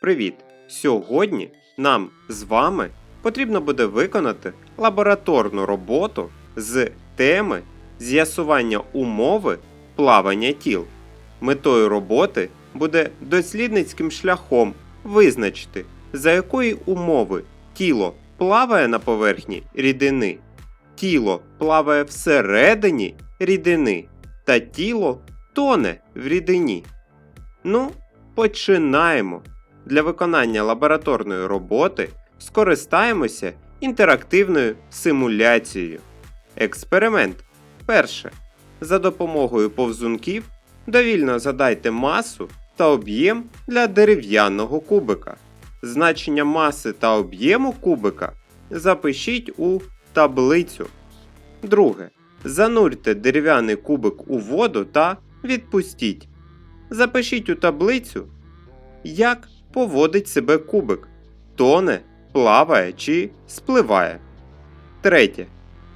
Привіт! Сьогодні нам з вами потрібно буде виконати лабораторну роботу з теми з'ясування умови плавання тіл. Метою роботи буде дослідницьким шляхом визначити, за якої умови тіло плаває на поверхні рідини, тіло плаває всередині рідини та тіло тоне в рідині. Ну, починаємо. Для виконання лабораторної роботи скористаємося інтерактивною симуляцією. Експеримент. Перше. За допомогою повзунків довільно задайте масу та об'єм для дерев'яного кубика. Значення маси та об'єму кубика запишіть у таблицю. Друге. Занурте дерев'яний кубик у воду та відпустіть. Запишіть у таблицю, як поводить себе кубик, тоне, плаває чи спливає. Третє.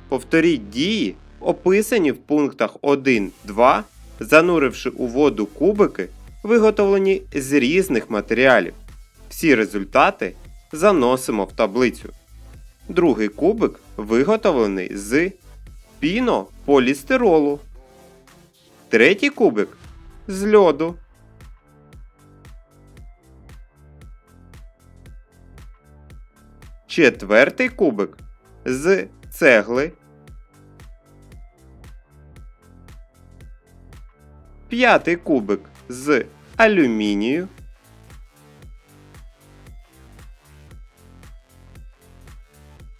Повторіть дії, описані в пунктах 1, 2, зануривши у воду кубики, виготовлені з різних матеріалів. Всі результати заносимо в таблицю. Другий кубик виготовлений з пінополістиролу. Третій кубик з льоду. Четвертий кубик з цегли. П'ятий кубик з алюмінію.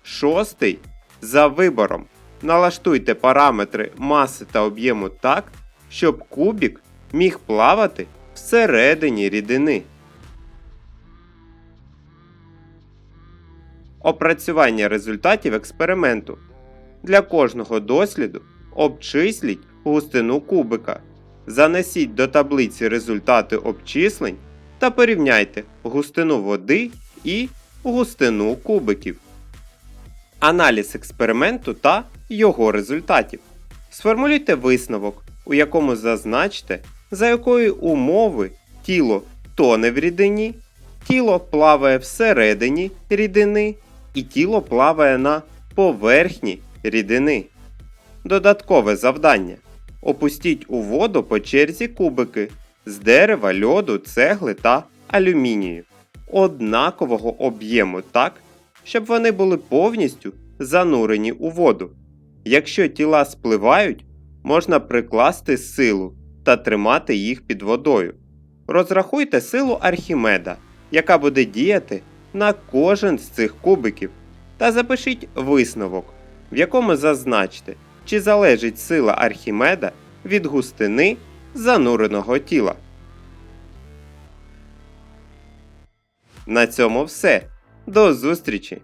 Шостий за вибором. Налаштуйте параметри маси та об'єму так, щоб кубік міг плавати всередині рідини. Опрацювання результатів експерименту. Для кожного досліду обчисліть густину кубика. Занесіть до таблиці результати обчислень та порівняйте густину води і густину кубиків. Аналіз експерименту та його результатів. Сформулюйте висновок, у якому зазначте, за якої умови тіло тоне в рідині, тіло плаває всередині рідини і тіло плаває на поверхні рідини. Додаткове завдання. Опустіть у воду по черзі кубики з дерева, льоду, цегли та алюмінію однакового об'єму так, щоб вони були повністю занурені у воду. Якщо тіла спливають, можна прикласти силу та тримати їх під водою. Розрахуйте силу Архімеда, яка буде діяти на кожен з цих кубиків, та запишіть висновок, в якому зазначте, чи залежить сила Архімеда від густини зануреного тіла. На цьому все. До зустрічі!